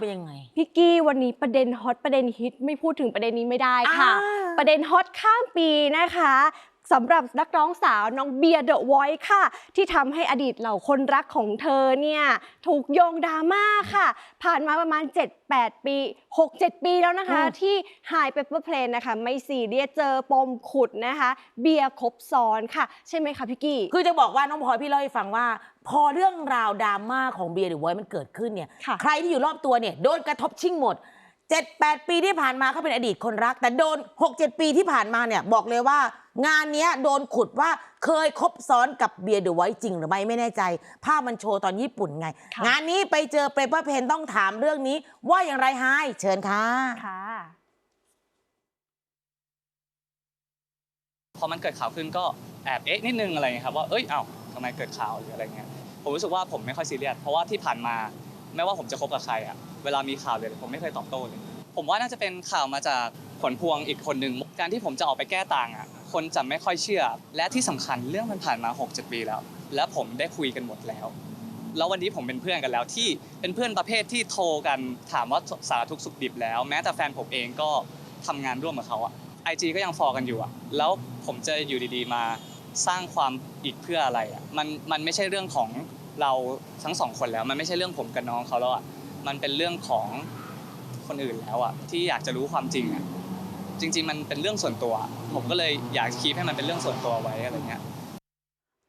เป็นยังไง พี่กี้วันนี้ประเด็นฮอตประเด็นฮิตไม่พูดถึงประเด็นนี้ไม่ได้ค่ะอ่าประเด็นฮอตข้ามปีนะคะ สำหรับนักร้องสาวน้องเบียร์เดอะไวท์ค่ะ ที่ทำให้อดีตเหล่าคนรักของเธอเนี่ยถูกโยงดราม่าค่ะ ผ่านมาประมาณ 7-8 ปี 6-7 ปีแล้วนะคะอืมที่หายไปเปอร์เพลนนะคะ ไม่ซีเรียสเจอปมขุดนะคะ เบียร์ครบซ้อนค่ะ ใช่ไหมคะพี่กี้คือจะบอกว่าน้องพลอยพี่เล่าให้ฟังว่า พอเรื่องราวดราม่าของเบียร์หรือไว้มันเกิดขึ้นเนี่ยค่ะใครที่อยู่รอบตัวเนี่ยโดนกระทบชิ่งหมด 7 8 ปีที่ผ่านมาเขาเป็นอดีตคนรัก แต่โดน 6 7 ปีที่ผ่านมาเนี่ยบอกเลยว่า งานเนี้ยโดนขุดว่าเคยคบซ้อนกับเบียร์เดอะไวท์จริงหรือไม่ไม่แน่ใจ ภาพมันโชว์ตอนญี่ปุ่นไง ค่ะ งานนี้ไปเจอเปเปอร์เพนต้องถามเรื่องนี้ ว่าอย่างไรไฮเชิญค่ะ ค่ะ พอมันเกิดข่าวขึ้นก็แอบเอ๊ะนิดนึงอะไรเงี้ยครับว่าเอ้ยเอ้าทำไมเกิดข่าวหรืออะไรเงี้ยผมรู้สึกว่าผมไม่ค่อยซีเรียสเพราะว่าที่ผ่านมา ไม่ว่าผมจะคบกับใครอะเวลามีข่าวเลยผมไม่เคยตอบโต้เลยผมว่าน่าจะเป็นข่าวมาจากผลพวงอีกคนหนึ่งการที่ผมจะออกไปแก้ต่างอะคนจะไม่ค่อยเชื่อ และที่สำคัญเรื่องมันผ่านมา6 7ปีแล้ว และผมได้คุยกันหมดแล้ว แล้ววันนี้ผมเป็นเพื่อนกันแล้วที่เป็นเพื่อนประเภทที่โทรกันถามว่าสารทุกข์สุขดิบแล้ว แม้แต่แฟนผมเองก็ทำงานร่วมกับเขาอะไอจีก็ยังฟอกันอยู่อะแล้วผมจะอยู่ดีๆมาสร้างความอีกเพื่ออะไรอะมันมันไม่ใช่เรื่องของ เราทั้งสองคนแล้ว มันไม่ใช่เรื่องผมกับน้องเขาแล้วอะมันเป็นเรื่องของคนอื่นแล้วอะที่อยากจะรู้ความจริงอะจริง ๆ มันเป็นเรื่องส่วนตัว ผมก็เลยอยากคีปให้มันเป็นเรื่องส่วนตัวไว้อะไรเงี้ย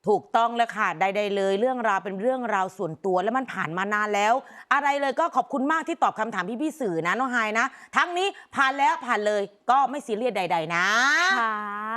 ถูกต้องแล้วค่ะใดๆเลย เรื่องราวเป็นเรื่องราวส่วนตัวแล้วมันผ่านมานานแล้ว อะไรเลยก็ขอบคุณมากที่ตอบคำถามพี่ๆสื่อนะน้องไฮายนะ ทั้งนี้ผ่านแล้วผ่านเลยก็ไม่ซีเรียสใด ๆ นะค่ะ